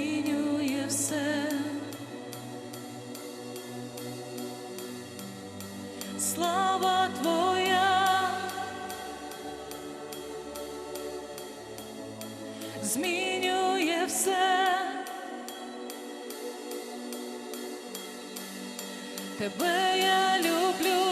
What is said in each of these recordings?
змінює все. Слава Твоя змінює все. Тебе я люблю.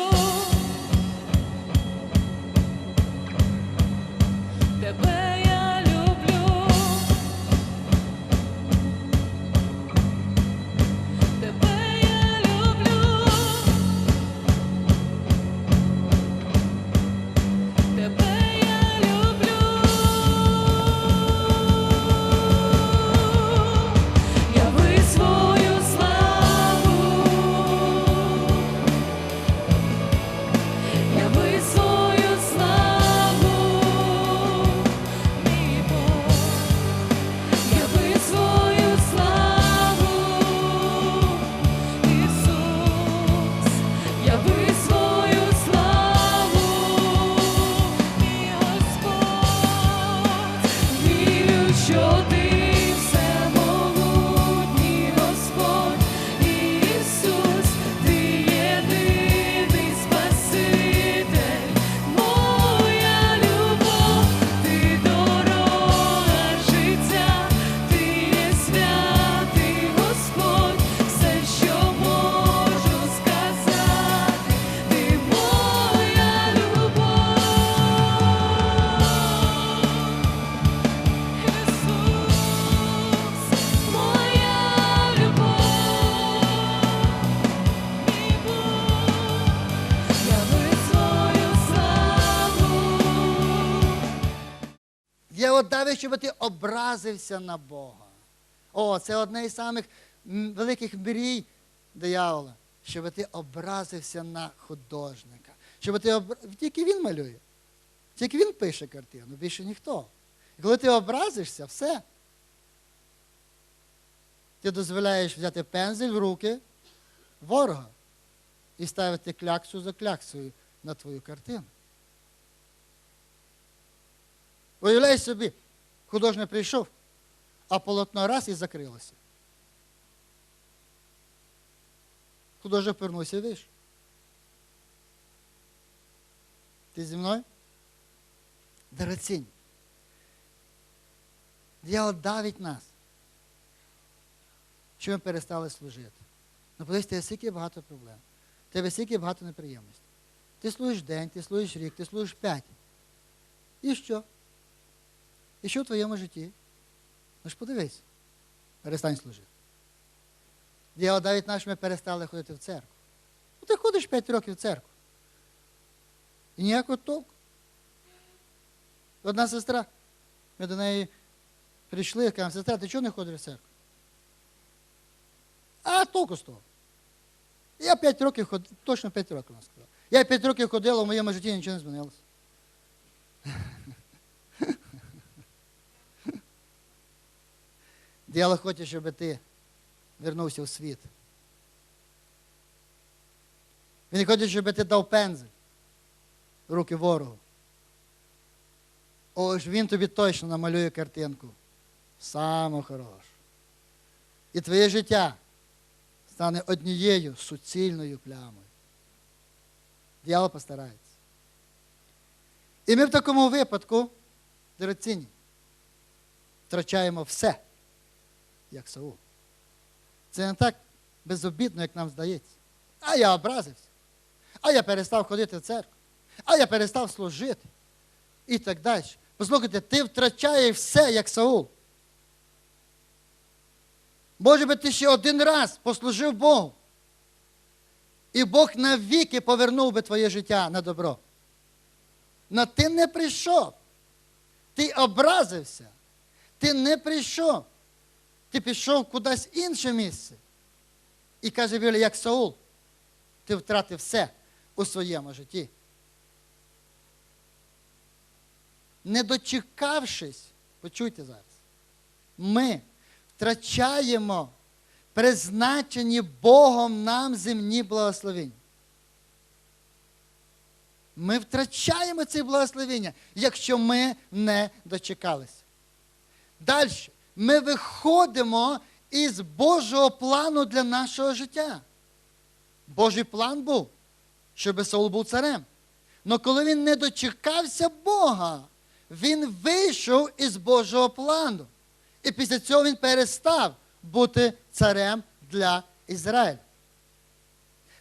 Діявол щоб ти образився на Бога. О, це одне із самих великих мрій диявола, щоб ти образився на художника. Щоб ти обра... Тільки він малює. Тільки він пише картину, більше ніхто. І коли ти образишся, все. Ти дозволяєш взяти пензель в руки ворога і ставити кляксу за кляксою на твою картину. Уявляй собі, художник прийшов, а полотно раз і закрилося. Художник повернувся і. Ти зі мною? Дорогоцінь. Дьявол давить нас, що ми перестали служити. Ну, подивись, тебе стільки багато проблем. Тебе стільки багато неприємностей. Ти служиш день, ти служиш рік, ти служиш п'ять. І що? І що в твоєму житті? Ну ж подивись, перестань служити. Діяло навіть наш ми перестали ходити в церкву. Ну ти ходиш 5 років в церкву. І ніякого толку. Одна сестра, ми до неї прийшли, кажемо, сестра, ти чого не ходиш в церкву? А толку з того. Я 5 років ходив, точно 5 років вона сказала. Я 5 років ходила, в моєму житті нічого не змінилося. Діяло хоче, щоб ти вернувся в світ. Він хоче, щоб ти дав пензель в руки ворогу. Ось він тобі точно намалює картинку. Саму хорошу. І твоє життя стане однією суцільною плямою. Діяло постарається. І ми в такому випадку, дорогоцінні, втрачаємо все як Саул. Це не так безобідно, як нам здається. А я образився. А я перестав ходити в церкву. А я перестав служити. І так далі. Послухайте, ти втрачаєш все, як Саул. Може би ти ще один раз послужив Богу. І Бог навіки повернув би твоє життя на добро. Но ти не прийшов. Ти образився. Ти не прийшов. Ти пішов кудись інше місце. І каже Біблія, як Саул, ти втратив все у своєму житті. Не дочекавшись, почуйте зараз, ми втрачаємо призначені Богом нам земні благословення. Ми втрачаємо ці благословення, якщо ми не дочекалися. Далі. Ми виходимо із Божого плану для нашого життя. Божий план був, щоб Саул був царем. Но коли він не дочекався Бога, він вийшов із Божого плану. І після цього він перестав бути царем для Ізраїля.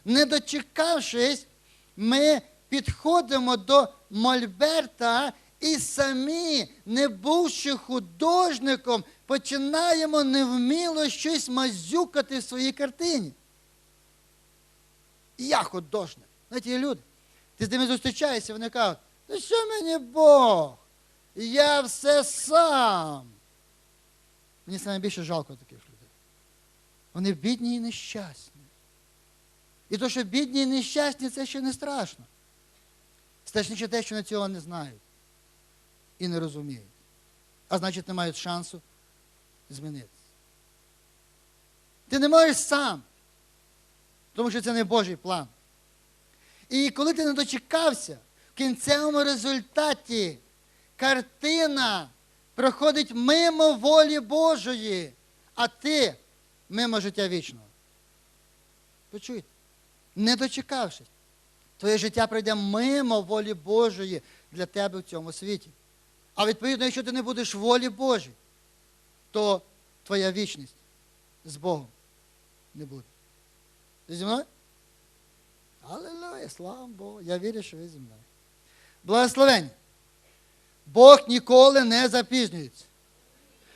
Не дочекавшись, ми підходимо до Мольберта і самі, не бувши художником, починаємо невміло щось мазюкати в своїй картині. І я художник. Знаєте, є люди. Ти з ними зустрічаєшся, вони кажуть, та що мені Бог? Я все сам. Мені саме більше жалко таких людей. Вони бідні і нещасні. І то, що бідні і нещасні, це ще не страшно. Страшніше те, що вони цього не знають і не розуміють. А значить, не мають шансу змінитися. Ти не можеш сам, тому що це не Божий план. І коли ти не дочекався, в кінцевому результаті картина проходить мимо волі Божої, а ти мимо життя вічного. Почуйте, не дочекавшись, твоє життя пройде мимо волі Божої для тебе в цьому світі. А відповідно, якщо ти не будеш волі Божій, то твоя вічність з Богом не буде. Ти зі мною? Аллилуйя, слава Богу. Я вірю, що ви зі мною. Благословення. Бог ніколи не запізнюється.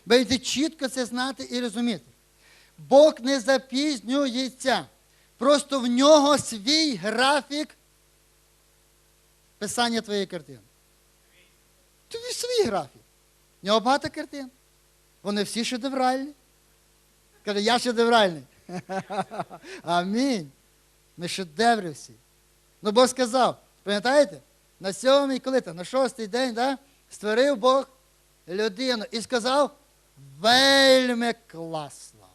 Маєте чітко це знати і розуміти. Бог не запізнюється. Просто в нього свій графік писання твоєї картини. Тобі свій графік. В нього багато картин. Вони всі шедевральні. Каже, я шедевральний. Амінь. Ми шедеври всі. Ну Бог сказав, пам'ятаєте? На сьомий, коли там, на шостий день, да, створив Бог людину і сказав, вельми класно.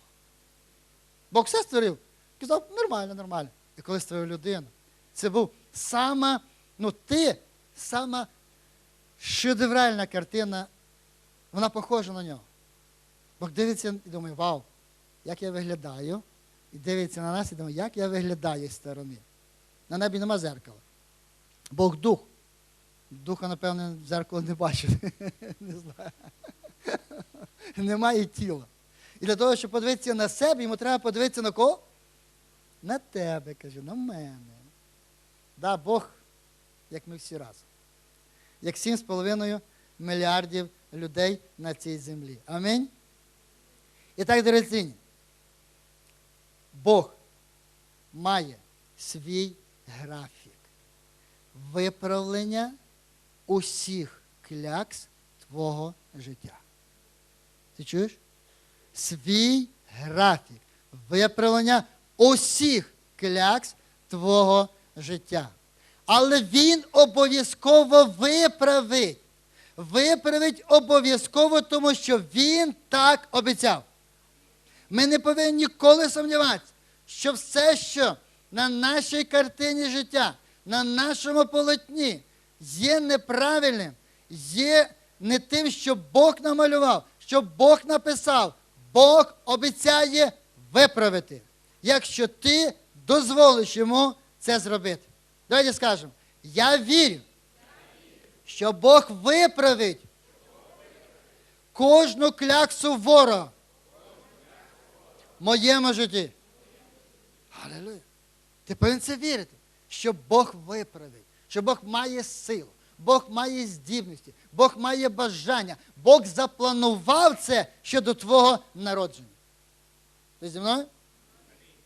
Бог все створив. Казав, нормально, нормально. І коли створив людину, це був сама, ну ти, сама шедевральна картина, вона похожа на нього. Бог дивиться і думає, вау, як я виглядаю. І дивиться на нас і думає, як я виглядаю з сторони. На небі нема зеркала. Бог дух. Духа, напевне, зеркало не бачить. не знаю. Немає тіла. І для того, щоб подивитися на себе, йому треба подивитися на кого? На тебе, каже, на мене. Да, Бог, як ми всі разом. Як 7,5 мільярдів людей на цій землі. Амінь. І так, дорогоцінні, Бог має свій графік виправлення усіх клякс твого життя. Ти чуєш? Свій графік виправлення усіх клякс твого життя. Але він обов'язково виправить. Виправить обов'язково, тому що він так обіцяв. Ми не повинні ніколи сумніватися, що все, що на нашій картині життя, на нашому полотні є неправильним, є не тим, що Бог намалював, що Бог написав, Бог обіцяє виправити, якщо ти дозволиш йому це зробити. Давайте скажемо, я вірю, що Бог виправить кожну кляксу ворога в моєму житті. Алілуя. Ти повинен це вірити, що Бог виправить, що Бог має силу, Бог має здібності, Бог має бажання, Бог запланував це щодо твого народження. Ти зі мною?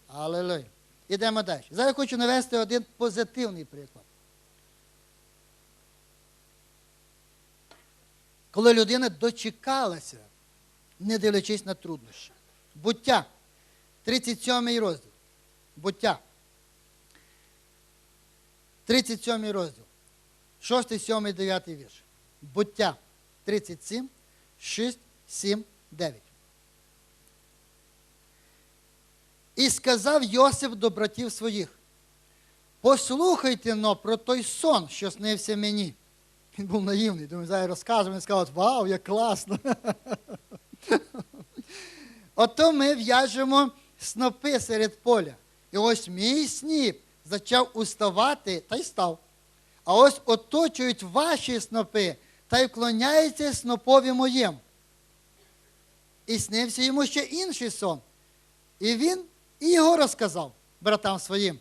Алілуя. Ідемо далі. Зараз я хочу навести один позитивний приклад. Коли людина дочекалася, не дивлячись на труднощі. Буття, 37 розділ. Буття. 37 розділ. 6, 7, 9 вірш. Буття 37, 6, 7, 9. І сказав Йосип до братів своїх: послухайте но про той сон, що снився мені. Він був наївний, думаю, зараз розкажемо, він сказав, вау, як класно. Ото ми в'яжемо снопи серед поля. І ось мій сніп зачав уставати та й став. А ось оточують ваші снопи та й вклоняються снопові моєму. І снився йому ще інший сон. І він і його розказав братам своїм.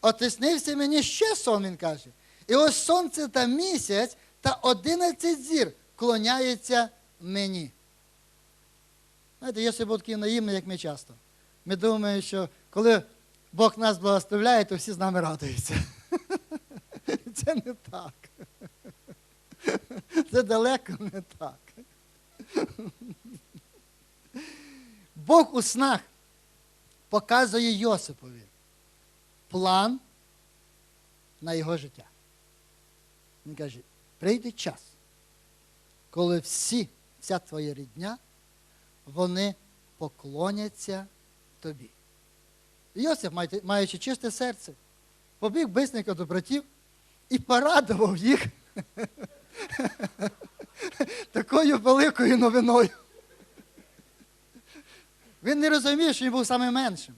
От і снився мені ще сон, він каже. І ось сонце та місяць та одинадцять зір клоняються мені. Знаєте, собі був такий як ми часто. Ми думаємо, що коли Бог нас благословляє, то всі з нами радуються. Це не так. Це далеко не так. Бог у снах показує Йосипові план на його життя. Він каже, прийде час, коли всі, вся твоя рідня, вони поклоняться тобі. Йосип, маючи чисте серце, побіг бисника до братів і порадував їх такою великою новиною. Він не розумів, що він був найменшим.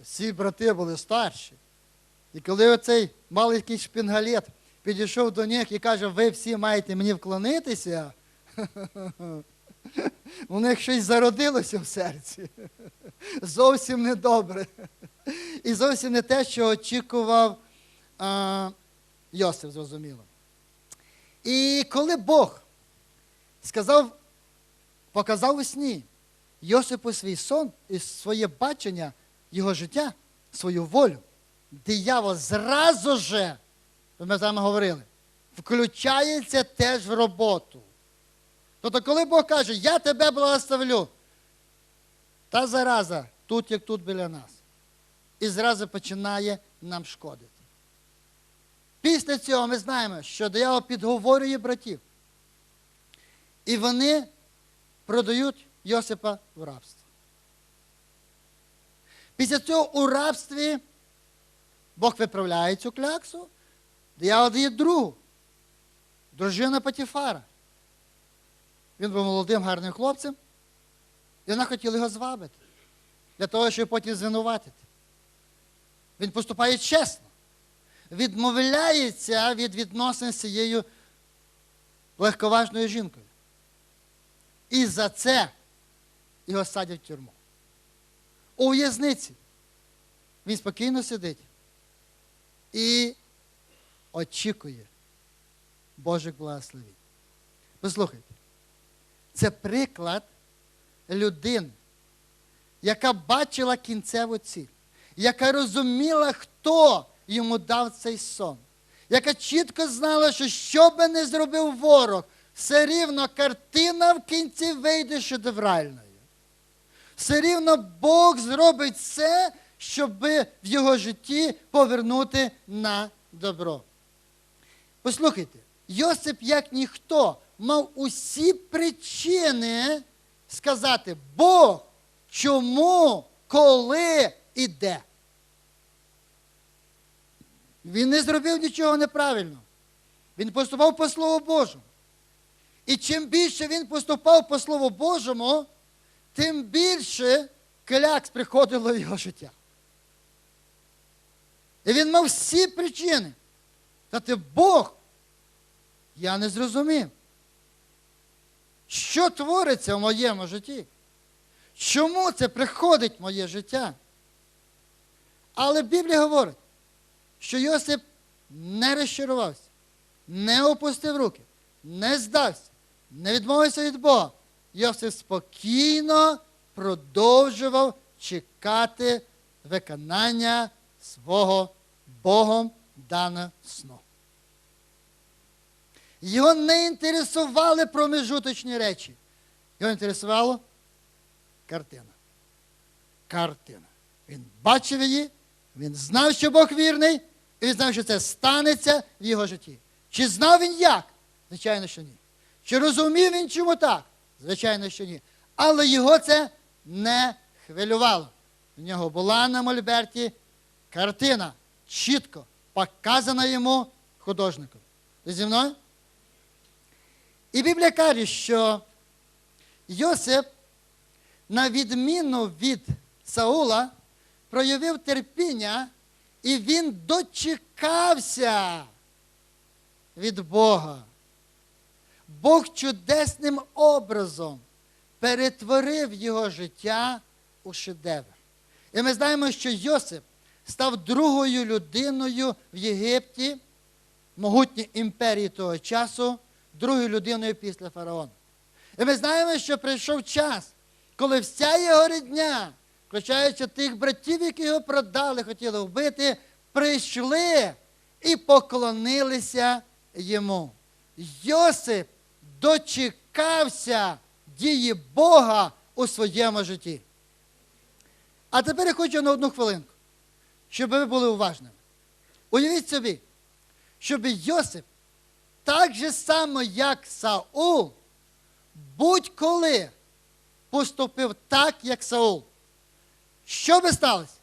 Всі брати були старші. І коли оцей маленький шпінгалет підійшов до них і каже, ви всі маєте мені вклонитися, у них щось зародилося в серці. Зовсім недобре. І зовсім не те, що очікував а, Йосиф, зрозуміло. І коли Бог сказав, показав у сні Йосипу свій сон і своє бачення його життя, свою волю, диявол зразу же, ми з вами говорили, включається теж в роботу. Тобто, коли Бог каже, я тебе благословлю, та зараза тут, як тут біля нас. І зразу починає нам шкодити. Після цього ми знаємо, що диявол підговорює братів. І вони продають Йосипа в рабство. Після цього у рабстві Бог виправляє цю кляксу, диявол дає другу, дружина Патіфара. Він був молодим, гарним хлопцем, і вона хотіла його звабити, для того, щоб потім звинуватити. Він поступає чесно, відмовляється від відносин з цією легковажною жінкою. І за це його садять в тюрму. У в'язниці він спокійно сидить і очікує Божих благословень. Послухайте, це приклад людини, яка бачила кінцеву ціль, яка розуміла, хто йому дав цей сон, яка чітко знала, що що би не зробив ворог, все рівно картина в кінці вийде шедевральною. Все рівно Бог зробить все, щоб в його житті повернути на добро. Послухайте, Йосип, як ніхто, мав усі причини сказати, Бог, чому, коли і де. Він не зробив нічого неправильно. Він поступав по Слову Божому. І чим більше він поступав по Слову Божому, тим більше клякс приходило в його життя. І він мав всі причини. Та ти Бог, я не зрозумів. Що твориться в моєму житті? Чому це приходить в моє життя? Але Біблія говорить, що Йосип не розчарувався, не опустив руки, не здався, не відмовився від Бога. Йосип спокійно продовжував чекати виконання свого Богом даного сну. Його не інтересували промежуточні речі. Його інтересувала картина. Картина. Він бачив її, він знав, що Бог вірний, і він знав, що це станеться в його житті. Чи знав він як? Звичайно, що ні. Чи розумів він чому так? Звичайно, що ні. Але його це не хвилювало. В нього була на Мольберті картина, чітко показана йому художником. Ви зі мною? І Біблія каже, що Йосип, на відміну від Саула, проявив терпіння І він дочекався від Бога. Бог чудесним образом перетворив його життя у шедевр. І ми знаємо, що Йосип став другою людиною в Єгипті, могутній імперії того часу, другою людиною після фараона. І ми знаємо, що прийшов час, коли вся його рідня, включаючи тих братів, які його продали, хотіли вбити, прийшли і поклонилися йому. Йосип дочекався дії Бога у своєму житті. А тепер я хочу на одну хвилинку, щоб ви були уважними. Уявіть собі, щоб Йосип так же само, як Саул, будь-коли поступив так, як Саул. Що би сталося?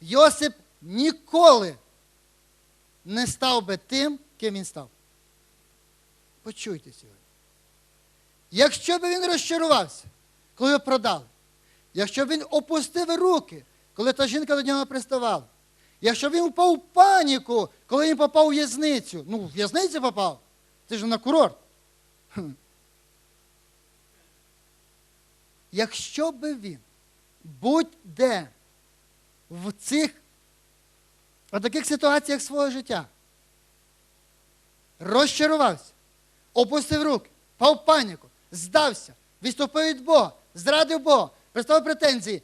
Йосип ніколи не став би тим, ким він став. Почуйте сьогодні. Якщо б він розчарувався, коли його продали, якщо б він опустив руки, коли та жінка до нього приставала, якщо б він впав у паніку, коли він попав у в'язницю, ну, в в'язницю попав, це ж на курорт. Якщо би він будь-де в цих в таких ситуаціях свого життя розчарувався, опустив руки, впав паніку, здався, відступив від Бога, зрадив Бога, приставив претензії,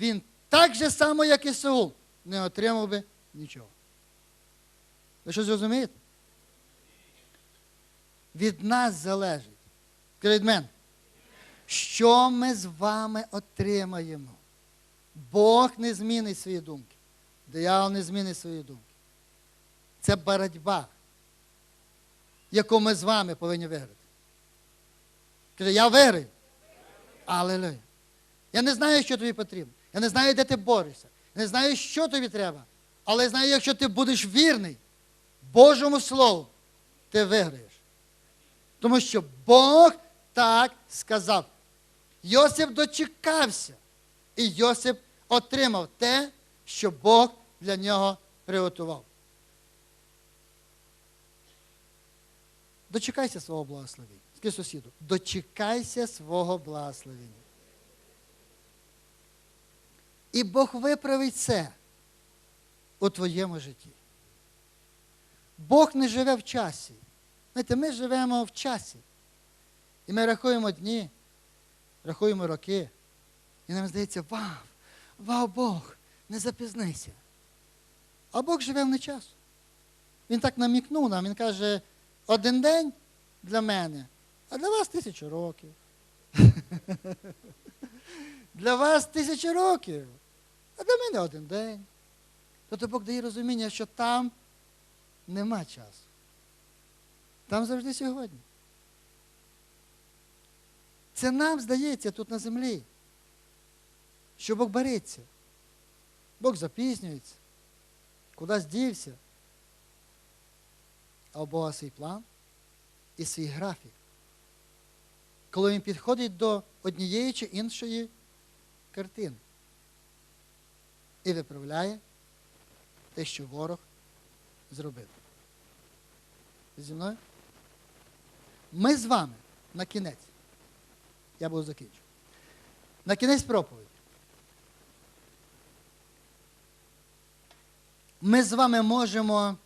він так же само, як і Саул, не отримав би нічого. Ви що зрозумієте? Від нас залежить. Від мене. Що ми з вами отримаємо? Бог не змінить свої думки. Диявол не змінить свої думки. Це боротьба, яку ми з вами повинні виграти. Каже, я виграю. Алелуя. Я не знаю, що тобі потрібно. Я не знаю, де ти борешся. Я не знаю, що тобі треба. Але я знаю, якщо ти будеш вірний Божому Слову, ти виграєш. Тому що Бог так сказав. Йосип дочекався. І Йосип отримав те, що Бог для нього приготував. Дочекайся свого благословення. Скажи сусіду, дочекайся свого благословення. І Бог виправить це у твоєму житті. Бог не живе в часі. Знаєте, ми живемо в часі. І ми рахуємо дні, рахуємо роки. І нам здається, вау, вау, Бог, не запізнися. А Бог живе в нечасу. Він так намікнув нам, він каже, один день для мене, а для вас тисячу років. Для вас тисячі років, а для мене один день. Тобто Бог дає розуміння, що там нема часу. Там завжди сьогодні. Це нам здається тут на землі, що Бог береться. Бог запізнюється, кудись дівся. А у Бога свій план і свій графік. Коли він підходить до однієї чи іншої картини і виправляє те, що ворог зробив. Зі мною? Ми з вами на кінець. Я буду закінчу. На кінець проповіді. Ми з вами можемо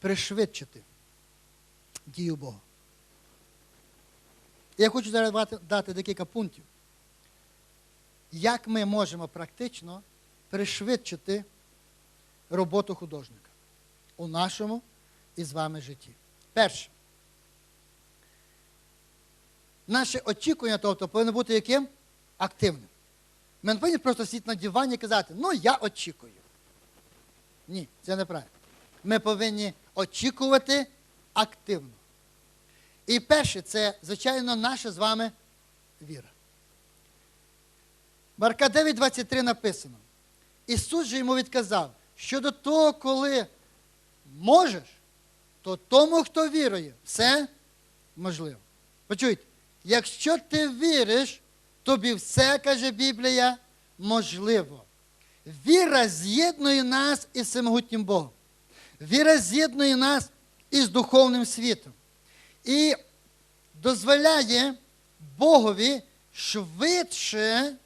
пришвидшити дію Бога. Я хочу зараз дати- декілька пунктів, як ми можемо практично пришвидшити роботу художника у нашому і з вами житті. Перше. Наше очікування, тобто, повинно бути яким? Активним. Ми не повинні просто сидіти на дивані і казати, ну я очікую. Ні, це неправильно. Ми повинні очікувати активно. І перше, це, звичайно, наша з вами віра. Марка 9,23 написано. Ісус же йому відказав, що до того, коли можеш, то тому, хто вірує, все можливо. Почуйте, якщо ти віриш, тобі все, каже Біблія, можливо. Віра з'єднує нас із всемогутнім Богом. Віра з'єднує нас із духовним світом. І дозволяє Богові швидше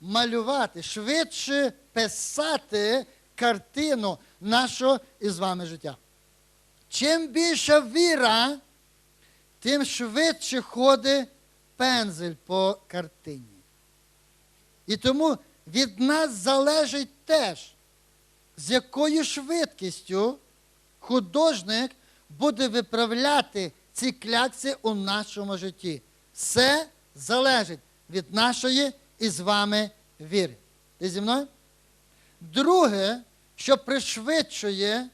малювати, швидше писати картину нашого із вами життя. Чим більша віра, тим швидше ходить пензель по картині. І тому від нас залежить теж, з якою швидкістю художник буде виправляти ці клякси у нашому житті. Все залежить від нашої і з вами віри. Ти зі мною? Друге, що пришвидшує,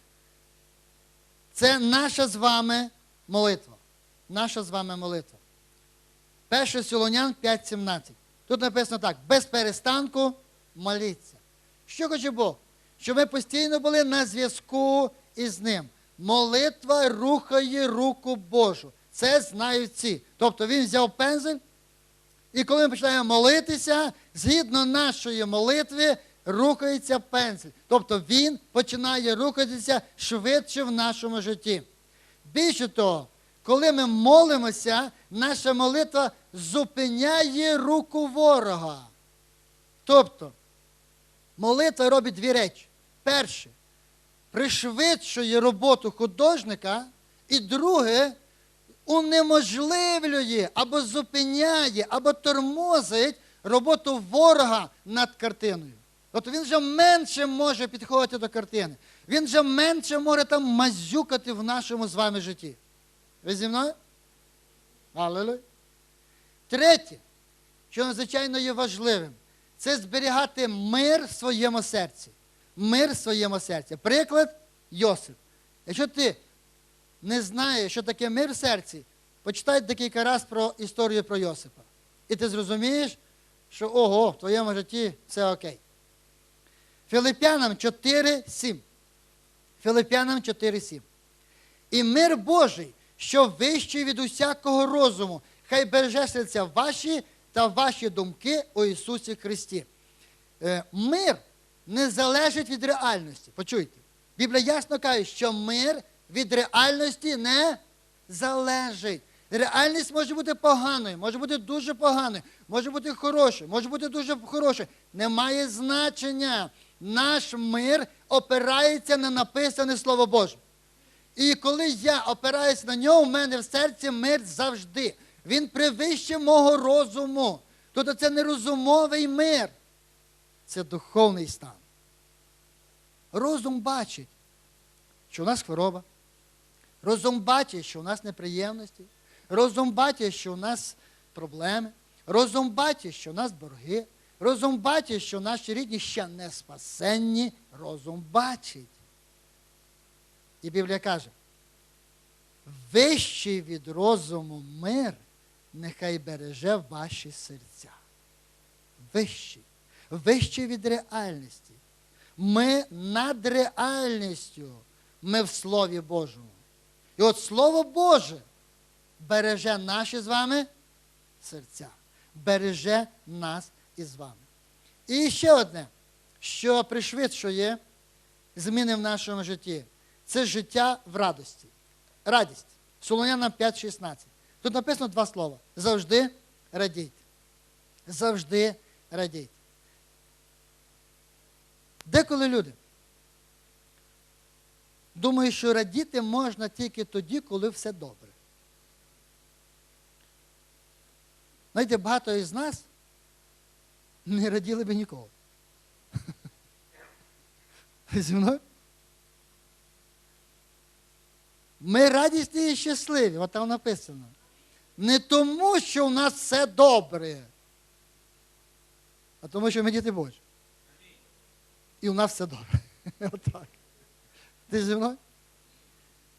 це наша з вами молитва. Наша з вами молитва. 1 Солонян 5.17. Тут написано так: без перестанку моліться. Що хоче Бог? Щоб ми постійно були на зв'язку із Ним. Молитва рухає руку Божу. Це знають всі. Тобто він взяв пензель, і коли ми починаємо молитися, згідно нашої молитви, рухається пензель. Тобто він починає рухатися швидше в нашому житті. Більше того, коли ми молимося, наша молитва зупиняє руку ворога. Тобто, молитва робить дві речі. Перше, пришвидшує роботу художника, і друге, унеможливлює або зупиняє, або тормозить роботу ворога над картиною. Тобто він вже менше може підходити до картини. Він вже менше може там мазюкати в нашому з вами житті. Ви зі мною? Аллилуйя. Третє, що надзвичайно є важливим, це зберігати мир в своєму серці. Мир в своєму серці. Приклад Йосип. Якщо ти не знаєш, що таке мир в серці, почитай декілька разів про історію про Йосипа. І ти зрозумієш, що ого, в твоєму житті все окей. Филип'янам 4.7. Филип'янам 4.7. І мир Божий, що вищий від усякого розуму, хай береже серця ваші та ваші думки у Ісусі Христі. Е, Мир не залежить від реальності. Почуйте. Біблія ясно каже, що мир від реальності не залежить. Реальність може бути поганою, може бути дуже поганою, може бути хорошою, може бути дуже хорошою. Немає значення. Наш мир опирається на написане Слово Боже. І коли я опираюся на нього, в мене в серці мир завжди. Він превище мого розуму. Тобто це не розумовий мир, це духовний стан. Розум бачить, що у нас хвороба. Розум бачить, що у нас неприємності. Розум бачить, що у нас проблеми. Розум бачить, що у нас борги. Розум бачить, що наші рідні ще не спасенні. Розум бачить. І Біблія каже, вищий від розуму мир нехай береже ваші серця. Вищий. Вищий від реальності. Ми над реальністю. Ми в Слові Божому. І от Слово Боже береже наші з вами серця. Береже нас із вами. І ще одне, що пришвидшує зміни в нашому житті. Це життя в радості. Радість. Солонянам 5.16. Тут написано два слова. Завжди радійте. Завжди радійте. Деколи люди думають, що радіти можна тільки тоді, коли все добре. Знаєте, багато із нас не раділи би ніколи. Зі мною? Ми радісні і щасливі, от там написано. Не тому, що у нас все добре, а тому, що ми діти Божі. І у нас все добре. Отак. Ти зі мною?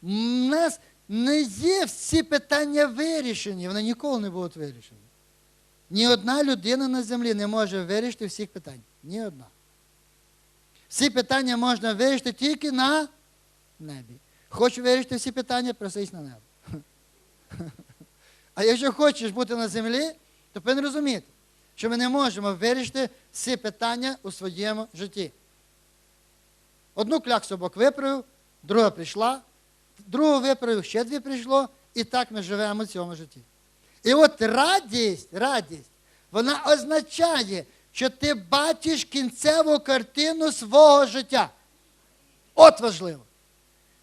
У нас не є всі питання вирішені, вони ніколи не будуть вирішені. Ні одна людина на землі не може вирішити всіх питань. Ні одна. Всі питання можна вирішити тільки на небі. Хочеш вирішити всі питання, просись на небо. А якщо хочеш бути на землі, то повинен розуміти, що ми не можемо вирішити всі питання у своєму житті. Одну кляксу Бог виправив, друга прийшла, другу виправив, ще дві прийшло, і так ми живемо в цьому житті. І от радість, радість, вона означає, що ти бачиш кінцеву картину свого життя. От важливо.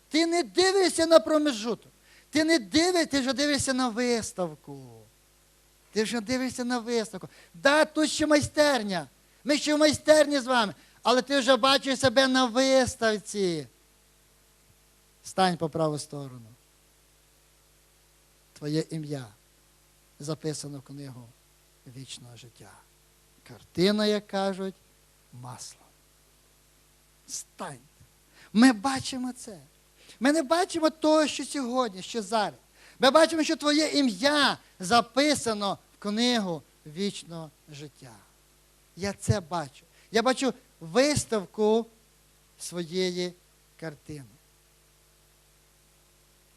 Ти не дивишся на промежуток. Ти не дивишся, ти вже дивишся на виставку. Ти вже дивишся на виставку. Да, тут ще майстерня. Ми ще в майстерні з вами, але ти вже бачиш себе на виставці. Стань по праву сторону. Твоє ім'я записано в книгу вічного життя. Картина, як кажуть, маслом. Стань. Ми бачимо це. Ми не бачимо того, що сьогодні, що зараз. Ми бачимо, що твоє ім'я записано в книгу вічного життя. Я це бачу. Я бачу виставку своєї картини.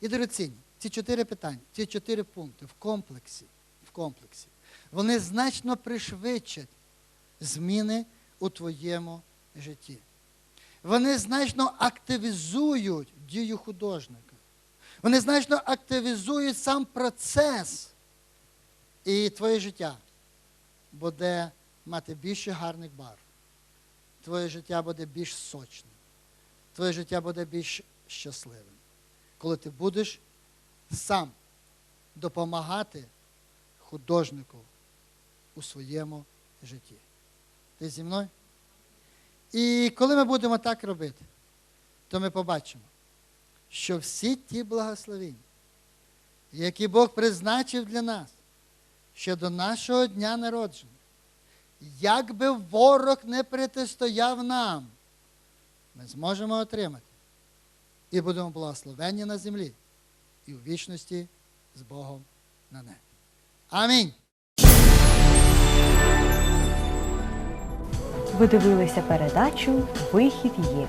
І дорогоцінні, ці чотири питання, ці чотири пункти в комплексі, в комплексі, вони значно пришвидшать зміни у твоєму житті. Вони значно активізують дію художника. Вони значно активізують сам процес. І твоє життя буде мати більше гарних барв. Твоє життя буде більш сочним. Твоє життя буде більш щасливим. Коли ти будеш сам допомагати художнику у своєму житті. Ти зі мною? І коли ми будемо так робити, то ми побачимо, що всі ті благословіння, які Бог призначив для нас ще до нашого дня народження, як би ворог не протистояв нам, ми зможемо отримати і будемо благословенні на землі і у вічності з Богом на небі. Амінь. Ви дивилися передачу Вихід є.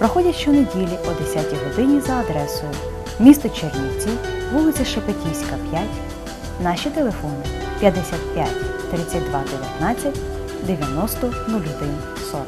проходять щонеділі о 10 годині за адресою місто Чернівці, вулиця Шепетівська, 5. Наші телефони 55 32 19 90 01 40.